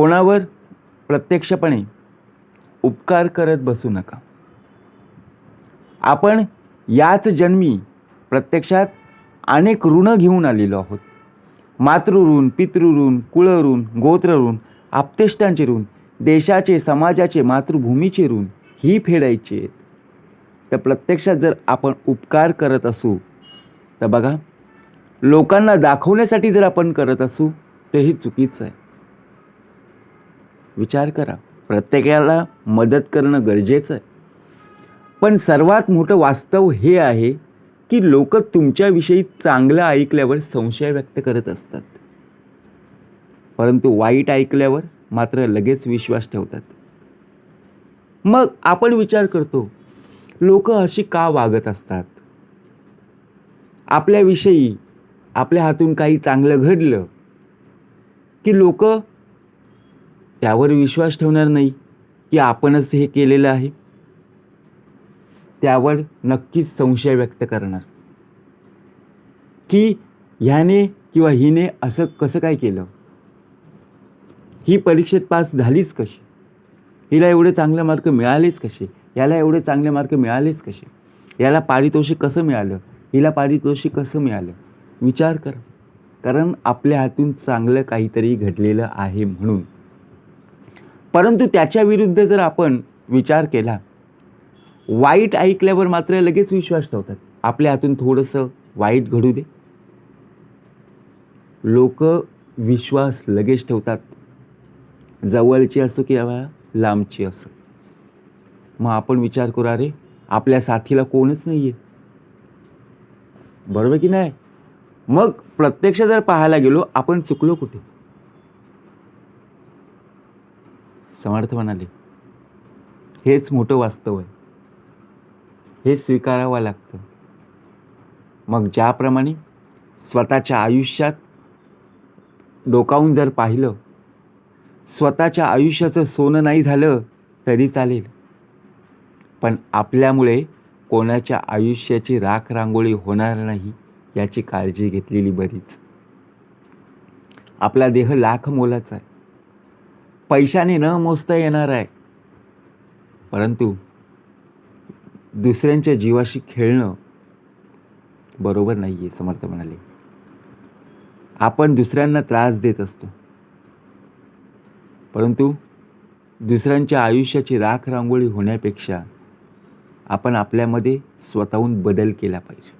कोणावर प्रत्यक्षपणे उपकार करत बसू नका. आपण याच जन्मी प्रत्यक्षात अनेक ऋण घेऊन आलेलो आहोत. मातृऋण पितृऋण कुळऋण गोत्रऋण आप्तेष्टांचे ऋण देशाचे समाजाचे मातृभूमीचे ऋण ही फेडायची आहेत. तर प्रत्यक्षात जर आपण उपकार करत असू तर बघा लोकांना दाखवण्यासाठी जर आपण करत असू तर हे चुकीचं आहे. विचार करा. प्रत्येकाला मदत करणं गरजेचं आहे. पण सर्वात मोठं वास्तव हे आहे की लोक तुमच्याविषयी चांगलं ऐकल्यावर संशय व्यक्त करत असतात. परंतु वाईट ऐकल्यावर मात्र लगेच विश्वास ठेवतात. मग आपण विचार करतो लोक अशी का वागत असतात? आपल्याविषयी आपल्या हातून काही चांगलं घडलं की लोक त्यावर विश्वास ठेवणार नाही की आपणच हे केलेलं आहे. त्यावर नक्कीच संशय व्यक्त करणार. की ह्याने किंवा हिने असं कसं काय केलं? ही परीक्षेत पास झालीच कशी? हिला एवढे चांगले मार्क मिळालेच कसे? याला एवढे चांगले मार्क मिळालेच कसे? याला पारितोषिक कसं मिळालं? हिला पारितोषिक कसं मिळालं? विचार कर. कारण आपल्या हातून चांगलं काहीतरी घडलेलं आहे म्हणून. परंतु त्याच्या विरुद्ध जर आपण विचार केला वाईट ऐकल्यावर मात्र लगेच विश्वास ठेवतात. आपल्या हातून थोडंसं वाईट घडू दे. लोक विश्वास लगेच ठेवतात. जवळची असो किंवा लांबची असो. मग आपण विचार करू अरे आपल्या साथीला कोणच नाही आहे बरोबर की नाही? मग प्रत्यक्ष जर पाहायला गेलो आपण चुकलो कुठे? समर्थ म्हणाले हेच मोठं वास्तव आहे. हे स्वीकारावं लागतं. मग ज्याप्रमाणे स्वतःच्या आयुष्यात डोकावून जर पाहिलं स्वतःच्या आयुष्याचं सोनं नाही झालं तरी चालेल. पण आपल्यामुळे कोणाच्या आयुष्याची राख रांगोळी होणार नाही याची काळजी घेतलेली बरीच. आपला देह लाख मोलाचा आहे. पैशाने न मोजता येणार आहे. परंतु दुसऱ्यांच्या जीवाशी खेळणं बरोबर नाही आहे समर्थ म्हणाले. आपण दुसऱ्यांना त्रास देत असतो. परंतु दुसऱ्यांच्या आयुष्याची राख रांगोळी होण्यापेक्षा आपण आपल्यामध्ये स्वतःहून बदल केला पाहिजे.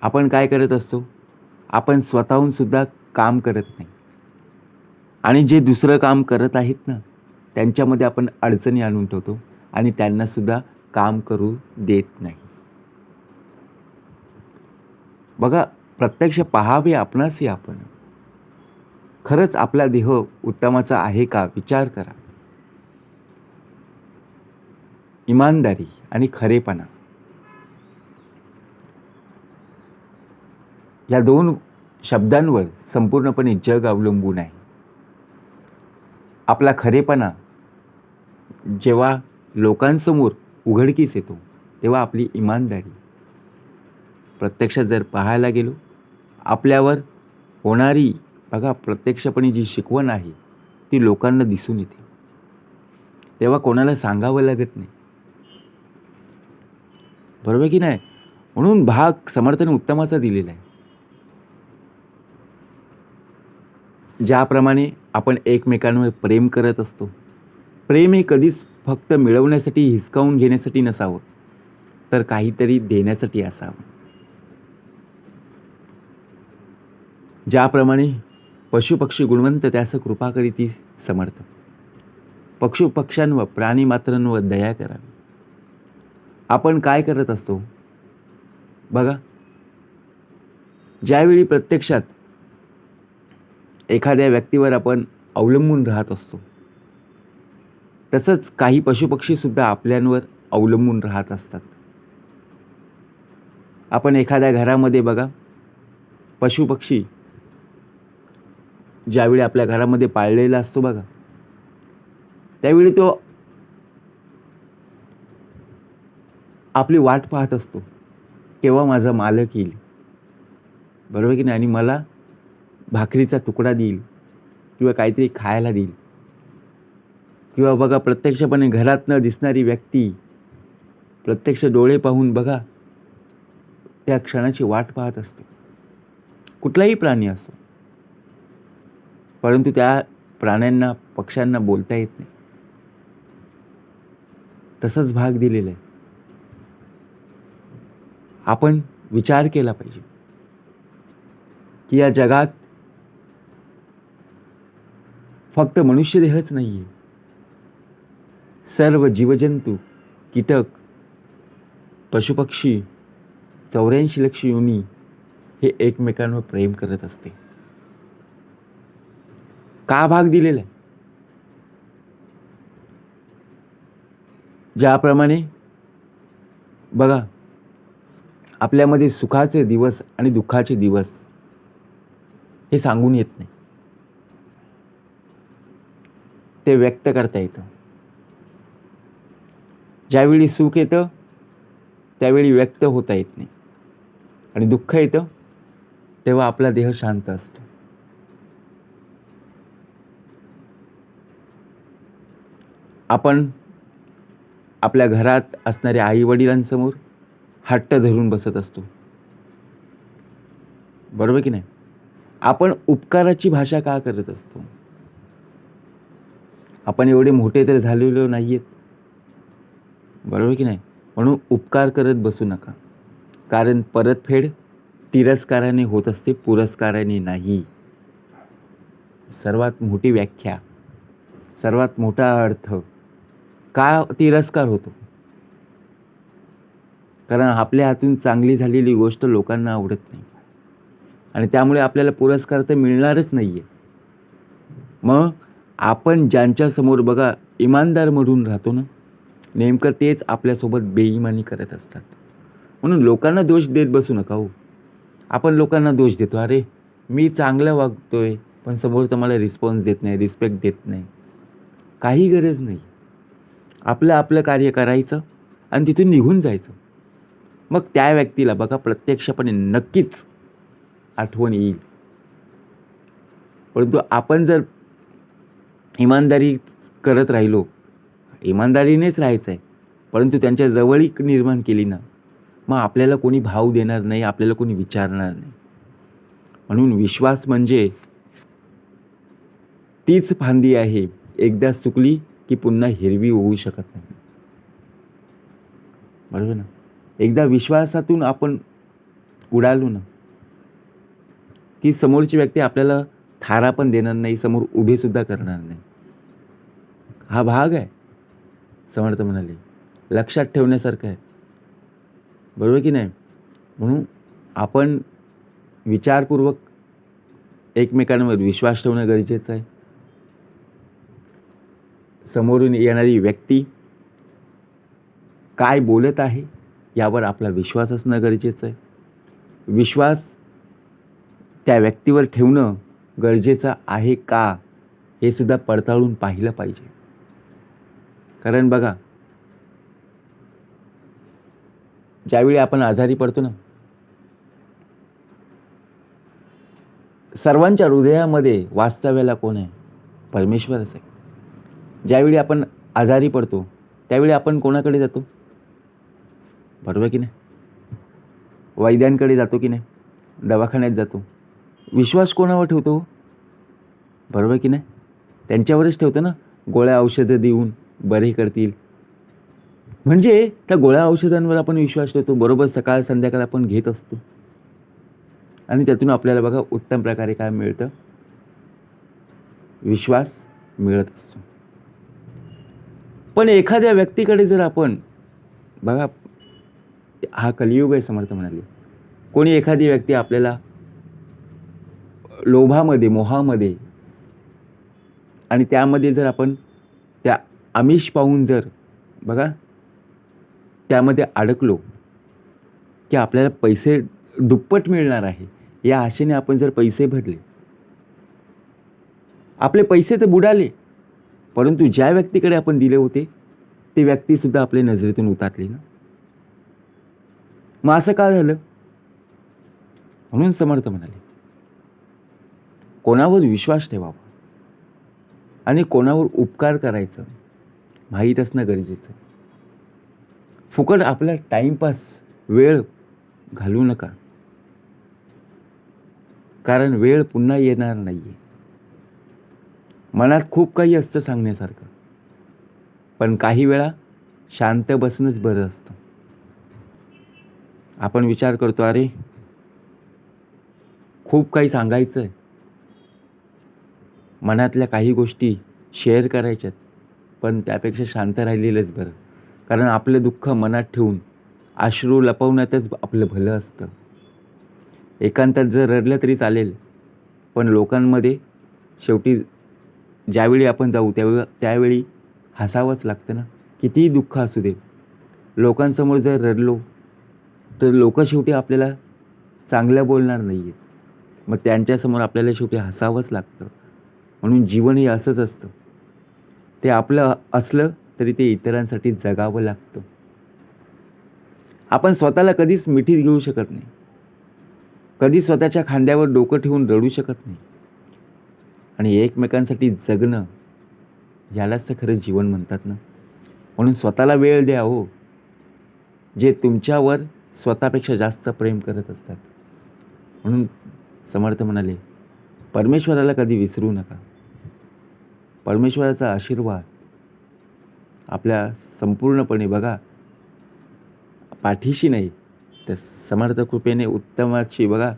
आपण काय करत असतो? आपण स्वतःहून सुद्धा काम करत नाही. आणि जे दुसरं काम करत आहेत ना त्यांच्यामध्ये आपण अडचणी आणून ठेवतो आणि त्यांनासुद्धा काम करू देत नाही. बघा प्रत्यक्ष पाहावे आपणासही आपण. खरंच आपला देह उत्तमाचा आहे का विचार करा. इमानदारी आणि खरेपणा. या दोन शब्दांवर संपूर्णपणे जग अवलंबून आहे. आपला खरेपणा जेव्हा लोकांसमोर उघडकीस येतो तेव्हा आपली इमानदारी. प्रत्यक्षात जर पाहायला गेलो आपल्यावर होणारी बघा प्रत्यक्षपणे जी शिकवण आहे ती लोकांना दिसून येते. तेव्हा कोणाला सांगावं लागत नाही. बरोबर की नाही? म्हणून भाग समर्थन उत्तमाचा दिलेला आहे. ज्याप्रमाणे आपण एकमेकांवर प्रेम करत असतो. प्रेम हे कधीच फक्त मिळवण्यासाठी हिसकावून घेण्यासाठी नसावं तर काहीतरी देण्यासाठी असावं. ज्याप्रमाणे पशुपक्षी गुणवंत त्यास कृपा करीती समर्थ. पक्षुपक्ष्यांवर प्राणीमात्रांवर दया करावी आपण काय करत असतो? बघा. ज्यावेळी प्रत्यक्षात एखाद्या व्यक्तीवर आपण अवलंबून राहत असतो. तसंच काही पशुपक्षीसुद्धा आपल्यांवर अवलंबून राहत असतात. आपण एखाद्या घरामध्ये बघा पशुपक्षी ज्यावेळी आपल्या घरामध्ये पाळलेला असतो बघा त्यावेळी तो आपली वाट पाहत असतो केव्हा माझा मालक येईल? बरोबर की नाही? आणि मला भाकरीचा तुकडा देईल किंवा काहीतरी खायला देईल. किंवा बघा प्रत्यक्षपणे घरात न दिसणारी व्यक्ती प्रत्यक्ष डोळे पाहून बघा त्या क्षणाची वाट पाहत असते. कुठलाही प्राणी असो. परंतु त्या प्राण्यांना पक्ष्यांना बोलता येत नाही. तसंच भाग दिलेला आहे. आपण विचार केला पाहिजे की या जगात फक्त मनुष्यदेहच नाही आहे सर्व जीवजंतू कीटक पशुपक्षी चौऱ्याऐंशी लक्ष योनी हे एकमेकांवर प्रेम करत असते. का भाग दिलेला आहे? ज्याप्रमाणे बघा आपल्यामध्ये सुखाचे दिवस आणि दुःखाचे दिवस हे सांगून येत नाही. ते व्यक्त करता येतं. ज्यावेळी सुख येतं त्यावेळी व्यक्त होता येत नाही. आणि दुःख येतं तेव्हा आपला देह शांत असतो. आपण आपल्या घरात असणाऱ्या आई वडिलांसमोर हट्ट धरून बसत असतो. बरोबर की नाही? आपण उपकाराची भाषा का करत असतो? आपण एवढे मोठे तर झालेलो नाही आहेत बरोबर की नाही? म्हणून उपकार करत बसू नका. कारण परतफेड तिरस्काराने होत असते पुरस्काराने नाही. सर्वात मोठी व्याख्या सर्वात मोठा अर्थ का तिरस्कार होतो? कारण आपल्या हातून चांगली झालेली गोष्ट लोकांना आवडत नाही. आणि त्यामुळे आपल्याला पुरस्कार तर मिळणारच नाही आहे मग आपण ज्यांच्यासमोर बघा इमानदार म्हणून राहतो ना नेमकं तेच आपल्यासोबत बेईमानी करत असतात. म्हणून लोकांना दोष देत बसू नका हो. आपण लोकांना दोष देतो. अरे मी चांगलं वागतो आहे पण समोरचं मला रिस्पॉन्स देत नाही रिस्पेक्ट देत नाही. काही गरज नाही. आपलं आपलं कार्य करायचं आणि तिथून निघून जायचं. मग त्या व्यक्तीला बघा प्रत्यक्षपणे नक्कीच आठवण येईल. परंतु आपण जर इमानदारी करत राहिलो. इमानदारीनेच राहायचं आहे परंतु त्यांच्या जवळीक निर्माण केली ना मग आपल्याला कोणी भाव देणार नाही आपल्याला कोणी विचारणार नाही. म्हणून विश्वास म्हणजे तीच फांदी आहे. एकदा सुकली की पुन्हा हिरवी होऊ शकत नाही. बरोबर ना? एकदा विश्वासातून आपण उडालो ना की समोरची व्यक्ती आपल्याला थारा पण देणार नाही समोर उभेसुद्धा करणार नाही. हा भाग आहे समर्थ म्हणाले. लक्षात ठेवण्यासारखं आहे. बरोबर की नाही? म्हणून आपण विचारपूर्वक एकमेकांवर विश्वास ठेवणं गरजेचं आहे. समोरून येणारी व्यक्ती काय बोलत आहे यावर आपला विश्वास असणं गरजेचं आहे. विश्वास त्या व्यक्तीवर ठेवणं गरजेचं आहे का हे सुद्धा पडताळून पाहिलं पाहिजे. कारण बघा ज्यावेळी आपण आजारी पडतो ना सर्वांच्या हृदयामध्ये वास्तव्याला कोण आहे? परमेश्वरच आहे. ज्यावेळी आपण आजारी पडतो त्यावेळी आपण कोणाकडे जातो? बरोबर की नाही? वैद्यांकडे जातो की नाही? दवाखान्यात जातो? विश्वास कोणावर ठेवतो हो? बरोबर की नाही? त्यांच्यावरच ठेवतो ना? गोळ्या औषधं देऊन बरे करतील. म्हणजे त्या गोळ्या औषधांवर आपण विश्वास ठेवतो बरोबर सकाळ संध्याकाळ आपण घेत असतो. आणि त्यातून आपल्याला बघा उत्तम प्रकारे काय मिळतं? विश्वास मिळत असतो. पण एखाद्या व्यक्तीकडे जर आपण बघा हा कलियुग आहे समर्थ म्हणाले. कोणी एखादी व्यक्ती आपल्याला लोभामध्ये मोहामध्ये. आणि त्यामध्ये जर आपण त्या आमिष पाहून जर बघा त्यामध्ये अडकलो की आपल्याला पैसे दुप्पट मिळणार आहे या आशेने आपण जर पैसे भरले आपले पैसे तर बुडाले परंतु ज्या व्यक्तीकडे आपण दिले होते ते व्यक्तीसुद्धा आपल्या नजरेतून उतारली ना. मग असं का झालं? म्हणून समर्थ म्हणाले. कोणावर विश्वास ठेवावा? आणि कोणावर उपकार करायचं? माहीत असणं गरजेचं फुकट आपला टाईमपास वेळ घालवू नका. कारण वेळ पुन्हा येणार नाही आहे मनात खूप काही असतं सांगण्यासारखं. पण काही वेळा शांत बसणंच बरं असतं. आपण विचार करतो अरे खूप काही सांगायचं आहे मनातल्या काही गोष्टी शेअर करायच्यात पण त्यापेक्षा शांत राहिलेलंच बरं. कारण आपलं दुःख मनात ठेवून अश्रू लपवण्यातच आपलं भलं असतं. एकांतात जर रडलं तरी चालेल पण लोकांमध्ये शेवटी ज्यावेळी आपण जाऊ त्यावे त्यावेळी हसावंच लागतं ना. कितीही दुःख असू दे लोकांसमोर जर रडलो तर लोक शेवटी आपल्याला चांगलं बोलणार नाही आहेत मग त्यांच्यासमोर आपल्याला शेवटी हसावंच लागतं. म्हणून जीवन हे असंच असतं. ते आपलं असलं तरी ते इतरांसाठी जगावं लागतं. आपण स्वतःला कधीच मिठीत घेऊ शकत नाही. कधी स्वतःच्या खांद्यावर डोकं ठेवून रडू शकत नाही. आणि एकमेकांसाठी जगणं यालाच तर खरं जीवन म्हणतात ना? म्हणून स्वतःला वेळ द्या हो. जे तुमच्यावर स्वतःपेक्षा जास्त प्रेम करत असतात. म्हणून समर्थ म्हणाले परमेश्वराला कधी विसरू नका. परमेश्वराचा आशीर्वाद आपल्या संपूर्णपणे बघा. पाठीशी नाही तर समर्थ कृपेने उत्तमाची बघा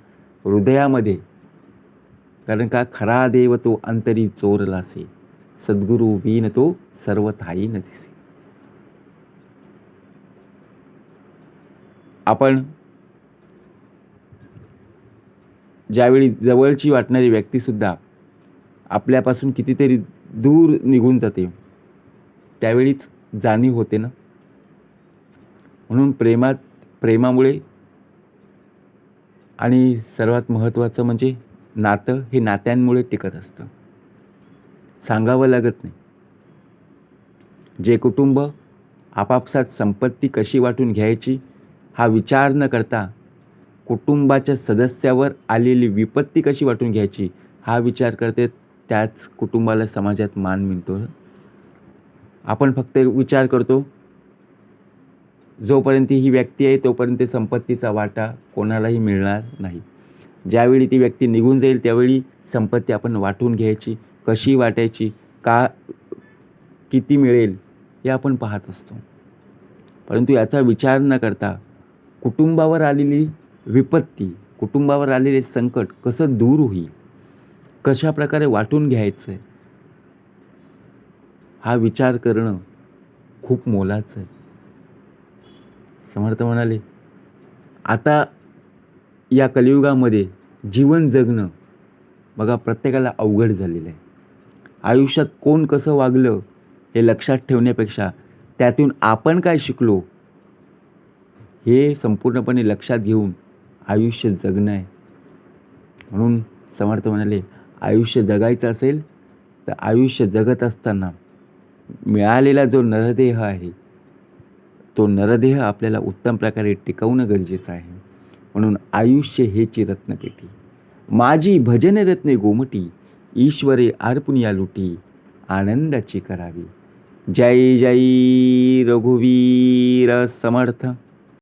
हृदयामध्ये. कारण का? खरा देव तो अंतरी चोरलासे सद्गुरू बीन तो सर्व थाई न दिसे आपण ज्यावेळी जवळची वाटणारी व्यक्तीसुद्धा आपल्यापासून कितीतरी दूर निघून जाते. त्यावेळीच जाणीव होते ना? म्हणून प्रेमात प्रेमामुळे आणि सर्वात महत्त्वाचं म्हणजे नातं हे नात्यांमुळे टिकत असतं. सांगावं लागत नाही. जे कुटुंब आपापसात संपत्ती कशी वाटून घ्यायची हा विचार न करता कुटुंबाच्या सदस्यावर आलेली विपत्ती कशी वाटून घ्यायची हा विचार करते त्याच कुटुंबाला समाजात मान मिळतो. आपण फक्त विचार करतो जोपर्यंत ही व्यक्ती आहे तोपर्यंत संपत्तीचा वाटा कोणालाही मिळणार नाही. ज्यावेळी ती व्यक्ती निघून जाईल त्यावेळी संपत्ती आपण वाटून घ्यायची कशी वाटायची का किती मिळेल हे आपण पाहत असतो. परंतु याचा विचार न करता कुटुंबावर आलेली विपत्ती कुटुंबावर आलेले संकट कसं दूर होईल? कशा प्रकारे वाटून घ्यायचं? आहे हा विचार करणं खूप मोलाचं आहे. समर्थ म्हणाले आता या कलियुगामध्ये जीवन जगणं बघा प्रत्येकाला अवघड झालेलं आहे. आयुष्यात कोण कसं वागलं हे लक्षात ठेवण्यापेक्षा त्यातून आपण काय शिकलो हे संपूर्णपणे लक्षात घेऊन आयुष्य जगणं आहे. म्हणून समर्थ म्हणाले आयुष्य जगायचं असेल तर आयुष्य जगत असताना मिळालेला जो नरदेह आहे तो नरदेह आपल्याला उत्तम प्रकारे टिकवणं गरजेचं आहे. म्हणून आयुष्य हेची रत्नपेटी. माझी भजन रत्ने गोमटी ईश्वरे अर्पुन या लुटी आनंदाची करावी. जय जय रघुवीर समर्थ.